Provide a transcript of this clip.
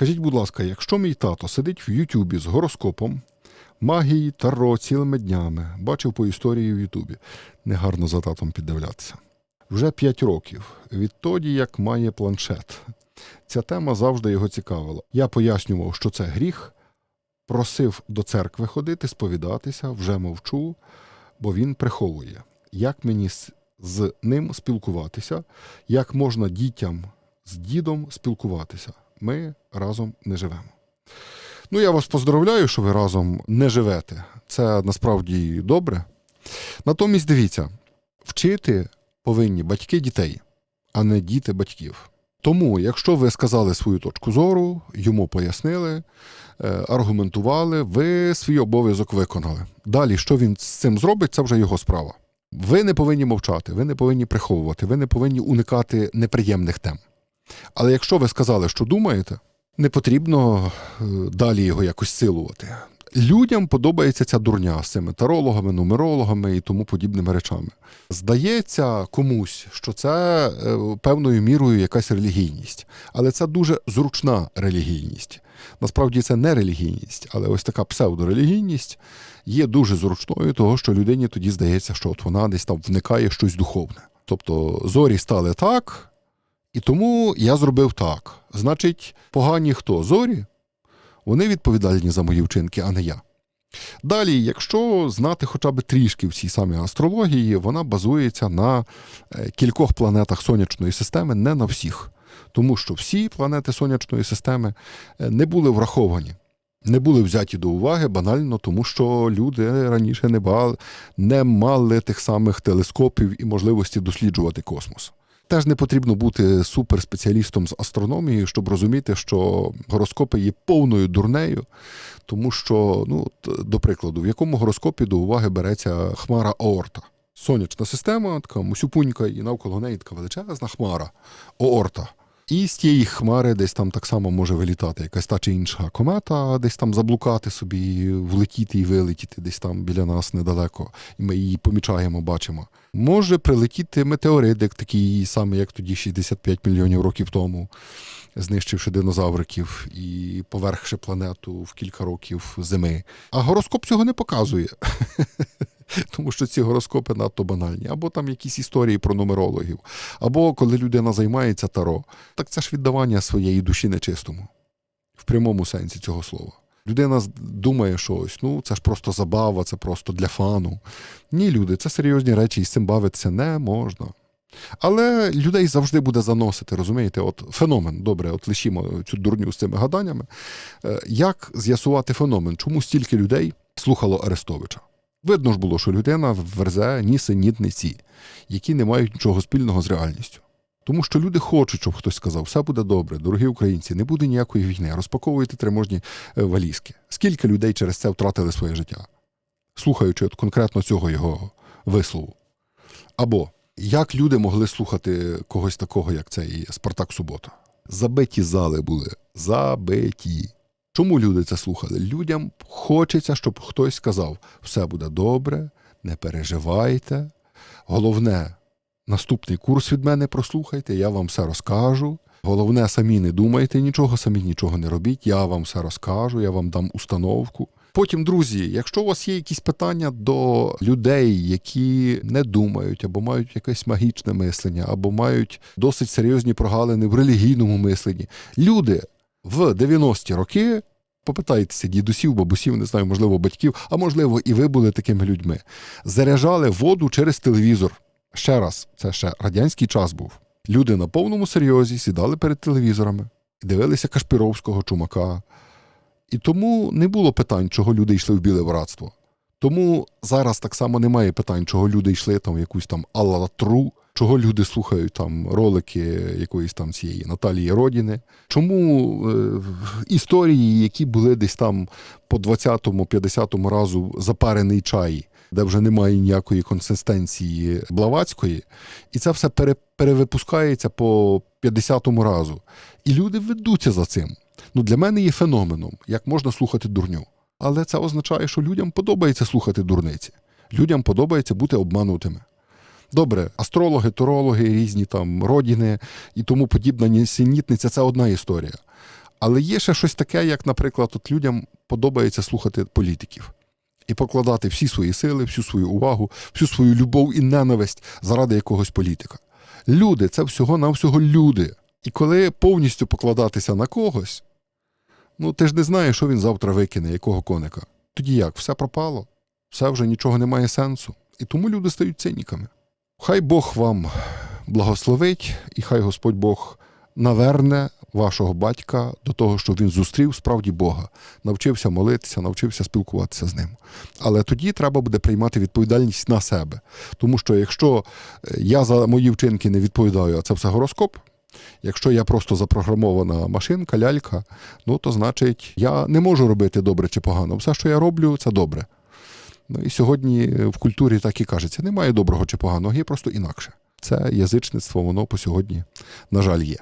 Скажіть, будь ласка, якщо мій тато сидить в Ютубі з гороскопом, магії, таро цілими днями, бачив по історії в Ютубі, негарно за татом піддивлятися. Вже 5 років, відтоді як має планшет. Ця тема завжди його цікавила. Я пояснював, що це гріх, просив до церкви ходити, сповідатися, вже мовчу, бо він приховує. Як мені з- ним спілкуватися, як можна дітям з дідом спілкуватися? Ми разом не живемо. Ну, я вас поздравляю, що ви разом не живете. Це насправді добре. Натомість дивіться, вчити повинні батьки дітей, а не діти батьків. Тому, якщо ви сказали свою точку зору, йому пояснили, е, аргументували, ви свій обов'язок виконали. Далі, що він з цим зробить, це вже його справа. Ви не повинні мовчати, ви не повинні приховувати, ви не повинні уникати неприємних тем. Але якщо ви сказали, що думаєте, не потрібно е, далі його якось силувати. Людям подобається ця дурня з цими тарологами, нумерологами і тому подібними речами. Здається комусь, що це е, певною мірою якась релігійність, але це дуже зручна релігійність. Насправді це не релігійність, але ось така псевдорелігійність є дуже зручною, того що людині тоді здається, що от вона десь там вникає щось духовне. Тобто зорі стали так, і тому я зробив так. Значить, погані хто? Зорі? Вони відповідальні за мої вчинки, а не я. Далі, якщо знати хоча б трішки в цій самій астрології, вона базується на е, кількох планетах сонячної системи, не на всіх. Тому що всі планети сонячної системи е, не були враховані, не були взяті до уваги банально, тому що люди раніше не, ба- не мали тих самих телескопів і можливості досліджувати космос. Теж не потрібно бути суперспеціалістом з астрономії, щоб розуміти, що гороскопи є повною дурнею, тому що, ну, до прикладу, в якому гороскопі до уваги береться хмара Оорта. Сонячна система, така мусюпунька, і навколо неї така величезна хмара Оорта. І з тієї хмари десь там так само може вилітати якась та чи інша комета, десь там заблукати собі, влетіти і вилетіти десь там біля нас недалеко, і ми її помічаємо, бачимо. Може прилетіти метеорит, такий самий, як тоді 65 мільйонів років тому, знищивши динозавриків і поверхши планету в кілька років зими. А гороскоп цього не показує. Тому що ці гороскопи надто банальні, або там якісь історії про нумерологів, або коли людина займається таро, так це ж віддавання своєї душі нечистому, в прямому сенсі цього слова. Людина думає, що ось, ну це ж просто забава, це просто для фану. Ні, люди, це серйозні речі, і з цим бавитися не можна. Але людей завжди буде заносити, розумієте? От феномен, добре, от лишімо цю дурню з цими гаданнями. Е, Як з'ясувати феномен? Чому стільки людей слухало Арестовича? Видно ж було, що людина верзе нісенітниці, які не мають нічого спільного з реальністю. Тому що люди хочуть, щоб хтось сказав, все буде добре, дорогі українці, не буде ніякої війни, розпаковуйте триможні е, валізки. Скільки людей через це втратили своє життя, слухаючи от конкретно цього його вислову. Або як люди могли слухати когось такого, як цей Спартак Субота? Забиті зали були. Забиті. Чому люди це слухали? Людям хочеться, щоб хтось сказав: все буде добре, не переживайте. Головне, наступний курс від мене прослухайте, я вам все розкажу. Головне, самі не думайте нічого, самі нічого не робіть. Я вам все розкажу, я вам дам установку. Потім, друзі, якщо у вас є якісь питання до людей, які не думають, або мають якесь магічне мислення, або мають досить серйозні прогалини в релігійному мисленні, люди в 90-ті роки. Попитайтеся дідусів, бабусів, не знаю, можливо, батьків, а можливо, і ви були такими людьми. Заряджали воду через телевізор. Ще раз, це ще радянський час був. Люди на повному серйозі сідали перед телевізорами, дивилися Кашпіровського чумака. І тому не було питань, чого люди йшли в біле братство. Тому зараз так само немає питань, чого люди йшли там в якусь там аллатру, чого люди слухають там ролики якоїсь там цієї Наталії Родіни. Чому е, історії, які були десь там по 20-му, 50-му разу запарений чай, де вже немає ніякої консистенції Блаватської, і це все пере, перевипускається по 50-му разу. І люди ведуться за цим. Ну, для мене є феноменом, як можна слухати дурню. Але це означає, що людям подобається слухати дурниці. Людям подобається бути обманутими. Добре, астрологи, турологи, різні там родини і тому подібна нісенітниця це одна історія. Але є ще щось таке, як, наприклад, от людям подобається слухати політиків і покладати всі свої сили, всю свою увагу, всю свою любов і ненависть заради якогось політика. Люди це всього-навсього люди. І коли повністю покладатися на когось, ну ти ж не знаєш, що він завтра викине, якого коника. Тоді як? Все пропало, все вже нічого не має сенсу. І тому люди стають циніками. Хай Бог вам благословить, і хай Господь Бог наверне вашого батька до того, щоб він зустрів справді Бога, навчився молитися, навчився спілкуватися з ним. Але тоді треба буде приймати відповідальність на себе. Тому що якщо е, я за мої вчинки не відповідаю, а це все гороскоп. Якщо я просто запрограмована машинка, лялька, ну то значить я не можу робити добре чи погано. Все, що я роблю, це добре. Ну і сьогодні в культурі так і кажеться: немає доброго чи поганого, є просто інакше. Це язичництво, воно по сьогодні, на жаль, є.